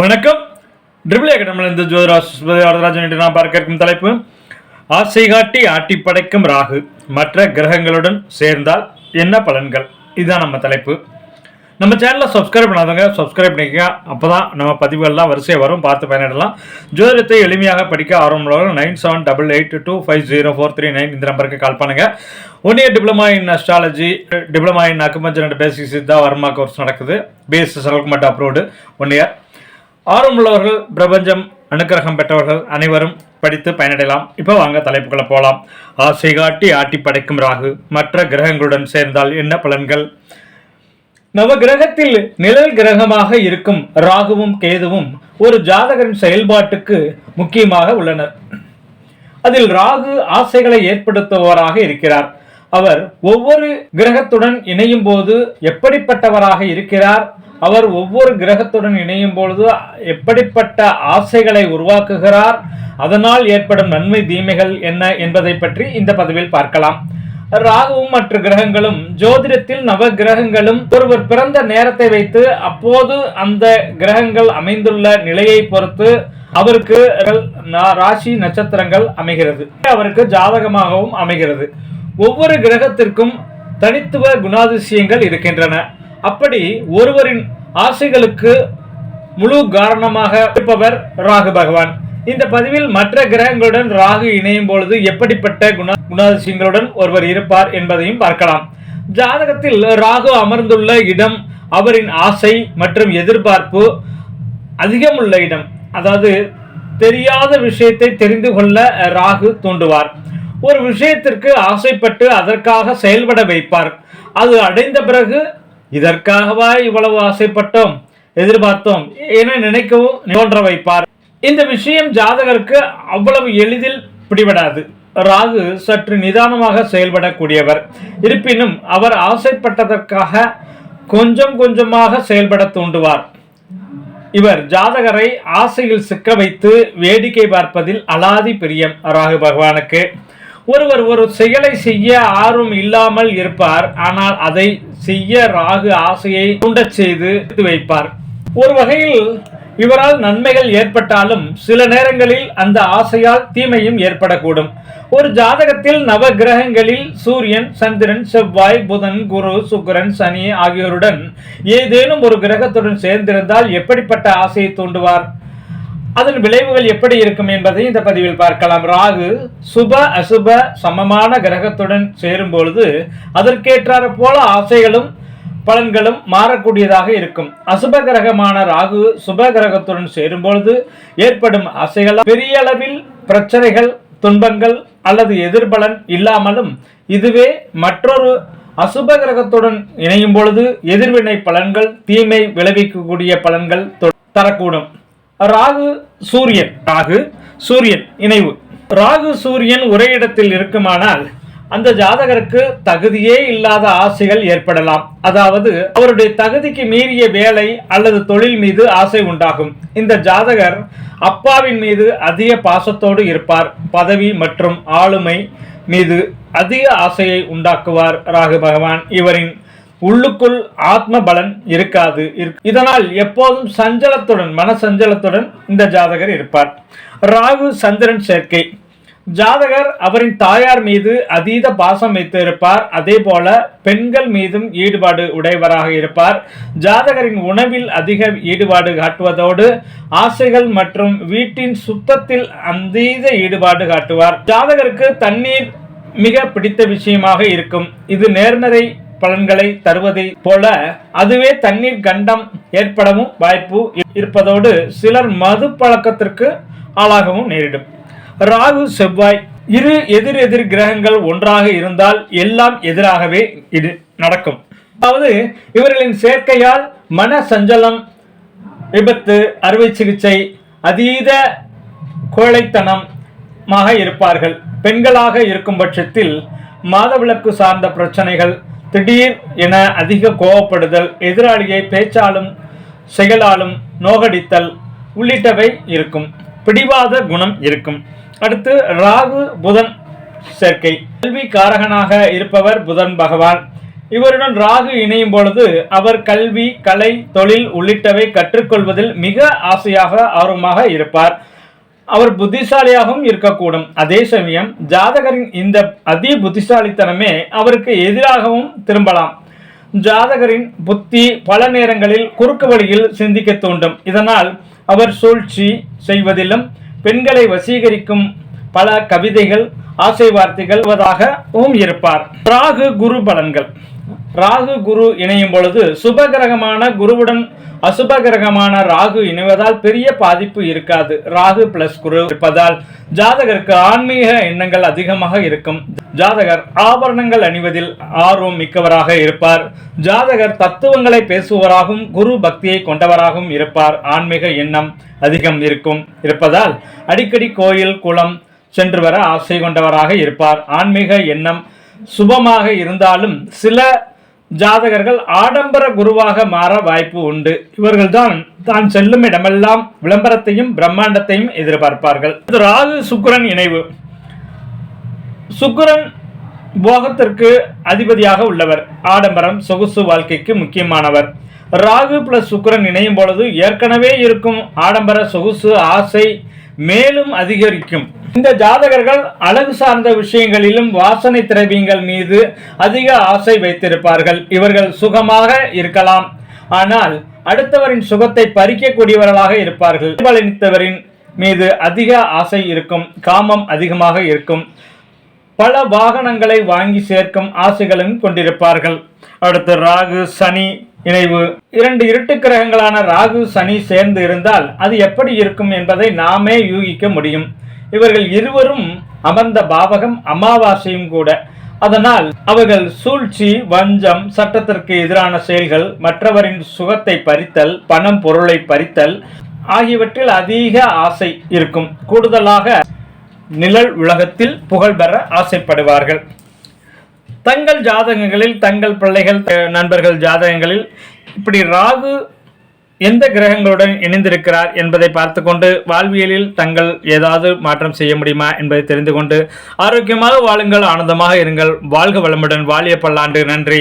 வணக்கம். ட்ரிபிள் அகாடமியில் இந்த ஜோதிராஜ் வரதராஜன் என்று நாம் பார்க்க இருக்கும் தலைப்பு ஆசை காட்டி ஆட்டி படைக்கும் ராகு. மற்ற கிரகங்களுடன் சேர்ந்தால் என்ன பலன்கள்? இதுதான் நம்ம தலைப்பு. நம்ம சேனலை சப்ஸ்கிரைப் பண்ணாதவங்க சப்ஸ்கிரைப் பண்ணிக்கங்க. அப்போ தான் நம்ம பதிவுகள்லாம் வரிசையாக வரும் பார்த்து பயனிடலாம். ஜோதிடத்தை எளிமையாக படிக்க ஆர்வமுள்ளவர்கள் nine seven double eight two five zero four three nine இந்த நம்பருக்கு கால் பண்ணுங்கள் one year diploma in astrology diploma in acupuncture basic Siddha Varma course நடக்குது. பிஎஸ்சி செலக்மெண்ட் அப்ரோடு ஒன் இயர் ஆர்வமுள்ளவர்கள் பிரபஞ்சம் அனுக்கிரகம் பெற்றவர்கள் அனைவரும் படித்து பயனடையலாம். இப்போ வாங்க தலைப்புகளை போகலாம் ஆசை காட்டி ஆட்டி படைக்கும் ராகு மற்ற கிரகங்களுடன் சேர்ந்தால் என்ன பலன்கள்? நவ கிரகத்தில் நிழல் கிரகமாக இருக்கும் ராகுவும் கேதுவும் ஒரு ஜாதகரின் செயல்பாட்டுக்கு முக்கியமாக உள்ளனர். அதில் ராகு ஆசைகளை ஏற்படுத்துபவராக இருக்கிறார். அவர் ஒவ்வொரு கிரகத்துடன் இணையும் போது எப்படிப்பட்டவராக இருக்கிறார்? அவர் ஒவ்வொரு கிரகத்துடன் இணையும் பொழுது எப்படிப்பட்ட ஆசைகளை உருவாக்குகிறார் அதனால் ஏற்படும் நன்மை தீமைகள் என்ன என்பதை பற்றி இந்த பதிவில் பார்க்கலாம். ராகுவும் மற்ற கிரகங்களும் ஜோதிடத்தில் நவ கிரகங்களும் ஒருவர் பிறந்த நேரத்தை வைத்து அப்போது அந்த கிரகங்கள் அமைந்துள்ள நிலையை பொறுத்து அவருக்கு ராசி நட்சத்திரங்கள் அமைகிறது. அவருக்கு ஜாதகமாகவும் அமைகிறது. ஒவ்வொரு கிரகத்திற்கும் தனித்துவ குணாதிசயங்கள் இருக்கின்றன. அப்படி ஒருவரின் ஆசைகளுக்கு முழு காரணமாக இருப்பவர் ராகு பகவான். இந்த பதிவில் மற்ற கிரகங்களுடன் ராகு இணையும் பொழுது எப்படிப்பட்ட குண குணாதிசயங்களுடன் ஒருவர் இருப்பார் என்பதையும் பார்க்கலாம். ஜாதகத்தில் ராகு அமர்ந்துள்ள இடம் அவரின் ஆசை மற்றும் எதிர்பார்ப்பு அதிகம் உள்ள இடம். அதாவது தெரியாத விஷயத்தை தெரிந்து கொள்ள ராகு தூண்டுவார். ஒரு விஷயத்திற்கு ஆசைப்பட்டு அதற்காக செயல்பட வைப்பார். அது அடைந்த பிறகு இதற்காகவா இவ்வளவு ஆசைப்பட்டோம்? எதிர்பார்த்தோம். என நினைக்கவும் தோன்ற வைப்பார் இந்த விஷயம் ஜாதகருக்கு அவ்வளவு எளிதில் பிடிபடாது. ராகு சற்று நிதானமாக செயல்படக்கூடியவர். இருப்பினும் அவர் ஆசைப்பட்டதற்காக கொஞ்சம் கொஞ்சமாக செயல்பட தூண்டுவார். இவர் ஜாதகரை ஆசையில் சிக்க வைத்து வேடிக்கை பார்ப்பதில் அலாதி பிரியம். ராகு பகவானுக்கு ஒருவர் ஒரு செயலை செய்ய ஆர்வம் இல்லாமல் இருப்பார் ஆனால் அதை செய்ய ராகு ஆசையை தூண்டச் செய்து வைப்பார். ஒரு வகையில் இவரால் நன்மைகள் ஏற்பட்டாலும் சில நேரங்களில் அந்த ஆசையால் தீமையும் ஏற்படக்கூடும். ஒரு ஜாதகத்தில் நவ கிரகங்களில் சூரியன் சந்திரன் செவ்வாய் புதன் குரு சுக்கிரன் சனி ஆகியோருடன் ஏதேனும் ஒரு கிரகத்துடன் சேர்ந்திருந்தால் எப்படிப்பட்ட ஆசையை தூண்டுவார்? அதன் விளைவுகள் எப்படி இருக்கும் என்பதை இந்த பதிவில் பார்க்கலாம். ராகு சுப அசுப சமமான கிரகத்துடன் சேரும் பொழுது அதற்கேற்றாறு போல ஆசைகளும் பலன்களும் மாறக்கூடியதாக இருக்கும். அசுப கிரகமான ராகு சுப கிரகத்துடன் சேரும் பொழுது ஏற்படும் ஆசைகள் பெரிய அளவில் பிரச்சனைகள் துன்பங்கள் அல்லது எதிர்பலன் இல்லாமலும் இதுவே மற்றொரு அசுப கிரகத்துடன் இணையும் பொழுது எதிர்வினை பலன்கள் தீமை விளைவிக்கக்கூடிய பலன்கள் தரக்கூடும். ராகு சூரியன் ராகு சூரியன் இணைவு. ராகு சூரியன் ஒரே இடத்தில் இருக்குமானால் அந்த ஜாதகருக்கு தகுதியே இல்லாத ஆசைகள் ஏற்படலாம். அதாவது அவருடைய தகுதிக்கு மீறிய வேலை அல்லது தொழில் மீது ஆசை உண்டாகும். இந்த ஜாதகர் அப்பாவின் மீது அதிக பாசத்தோடு இருப்பார். பதவி மற்றும் ஆளுமை மீது அதிக ஆசையை உண்டாக்குவார். ராகு பகவான் இவரின் உள்ளுக்குள் ஆத்ம பலன் இருக்காது இதனால் எப்போதும் சஞ்சலத்துடன் மன சஞ்சலத்துடன் இந்த ஜாதகர் இருப்பார். ராகு சந்திரன் சேர்க்கை. ஜாதகர் அவரின் தாயார் மீது அதீத பாசம் வைத்து இருப்பார் அதே போல பெண்கள் மீதும் ஈடுபாடு உடையவராக இருப்பார். ஜாதகரின் உணவில் அதிக ஈடுபாடு காட்டுவதோடு ஆசைகள் மற்றும் வீட்டின் சுத்தத்தில் அதீத ஈடுபாடு காட்டுவார். ஜாதகருக்கு தண்ணீர் மிக பிடித்த விஷயமாக இருக்கும். இது நேர்மறை பலன்களை தருவதை போல அதுவே தண்ணீர் கண்டம் ஏற்படவும் வாய்ப்பு இருப்பதோடு சிலர் மது பழக்கத்திற்கு ஆளாகவும் நேரிடும். ராகு செவ்வாய் இரு எதிர் எதிர் கிரகங்கள் ஒன்றாக இருந்தால் எல்லாம் எதிராகவே இது நடக்கும். அதாவது இவர்களின் சேர்க்கையால் மன சஞ்சலம் விபத்து அறுவை சிகிச்சை அதீத கோழைத்தனமாக இருப்பார்கள். பெண்களாக இருக்கும் பட்சத்தில் மாதவிலக்கு சார்ந்த பிரச்சனைகள் திடீர் என அதிக கோபப்படுதல் எதிராளியை பேச்சாலும் செயலாலும் நோகடித்தல் உள்ளிட்டவை இருக்கும். பிடிவாத குணம் இருக்கும். அடுத்து ராகு புதன் சேர்க்கை. கல்வி காரகனாக இருப்பவர் புதன் பகவான். இவருடன் ராகு இணையும் பொழுது அவர் கல்வி கலை தொழில் உள்ளிட்டவை கற்றுக்கொள்வதில் மிக ஆசையாக ஆர்வமாக இருப்பார். அவர் புத்திசாலியாகவும் இருக்கக்கூடும். அதே சமயம் ஜாதகரின் இந்த அதி புத்திசாலித்தனமே அவருக்கு எதிராகவும் திரும்பலாம். ஜாதகரின் புத்தி பல நேரங்களில் குறுக்கு வழியில் சிந்திக்க தூண்டும் இதனால் அவர் சூழ்ச்சி செய்வதிலும் பெண்களை வசீகரிக்கும் பல கவிதைகள் ஆசை வார்த்தைகள் இருப்பார். ராகு குரு பலன்கள். ராகு குரு இணையும் பொழுது சுபகிரகமான குருவுடன் அசுபகிரகமான ராகு இணைவதால் பெரிய பாதிப்பு இருக்காது. ராகு பிளஸ் குரு இருப்பதால் ஜாதகருக்கு ஆன்மீக எண்ணங்கள் அதிகமாக இருக்கும். ஜாதகர் ஆபரணங்கள் அணிவதில் ஆர்வம் மிக்கவராக இருப்பார். ஜாதகர் தத்துவங்களை பேசுவராகவும் குரு பக்தியை கொண்டவராகவும் இருப்பார். ஆன்மீக எண்ணம் அதிகம் இருக்கும். இருப்பதால் அடிக்கடி கோயில் குளம் சென்று வர ஆசை கொண்டவராக இருப்பார். ஆன்மீக எண்ணம் சுபமாக இருந்தாலும் சில ஜாதகர்கள் ஆடம்பர குருவாக மாற வாய்ப்பு உண்டு. இவர்கள்தான் தான் செல்லும் இடமெல்லாம் விளம்பரத்தையும் பிரம்மாண்டத்தையும் எதிர்பார்ப்பார்கள். இது ராகு சுக்கிரன் இணைவு. சுக்கரன் போகத்திற்கு அதிபதியாக உள்ளவர். ஆடம்பரம் சொகுசு வாழ்க்கைக்கு முக்கியமானவர். ராகு பிளஸ் சுக்கிரன் இணையும் பொழுது ஏற்கனவே இருக்கும் ஆடம்பர சொகுசு ஆசை மேலும் அதிகரிக்கும். இந்த ஜாதகர்கள் அழகு சார்ந்த விஷயங்களிலும் வாசனை திரவியங்கள் மீது அதிக ஆசை வைத்திருப்பார்கள். இவர்கள் சுகமாக இருக்கலாம். ஆனால் அடுத்தவரின் சுகத்தை பறிக்கக்கூடியவர்களாக இருப்பார்கள். பலனித்தவரின் மீது அதிக ஆசை இருக்கும் காமம் அதிகமாக இருக்கும். பல வாகனங்களை வாங்கி சேர்க்கும் ஆசைகளும் கொண்டிருப்பார்கள். அடுத்து ராகு சனி இணைவு. இரண்டு இருட்டு கிரகங்களான ராகு சனி சேர்ந்து இருந்தால் அது எப்படி இருக்கும் என்பதை நாமே யூகிக்க முடியும். இவர்கள் இருவரும் அமர்ந்த பாவகம் அமாவாசையும் கூட. அதனால் அவர்கள் சூழ்ச்சி வஞ்சம் சட்டத்திற்கு எதிரான செயல்கள் மற்றவரின் சுகத்தை பறித்தல் பணம் பொருளை பறித்தல் ஆகியவற்றில் அதிக ஆசை இருக்கும். கூடுதலாக நிழல் உலகத்தில் புகழ் பெற ஆசைப்படுவார்கள். தங்கள் ஜாதகங்களில் தங்கள் பிள்ளைகள் நண்பர்கள் ஜாதகங்களில் இப்படி ராகு எந்த கிரகங்களுடன் இணைந்திருக்கிறார் என்பதை பார்த்துக்கொண்டு வாழ்வியலில் தங்கள் ஏதாவது மாற்றம் செய்ய முடியுமா என்பதை தெரிந்து கொண்டு ஆரோக்கியமாக வாழுங்கள் ஆனந்தமாக இருங்கள். வாழ்க வளமுடன் வாழிய பல்லாண்டு. நன்றி.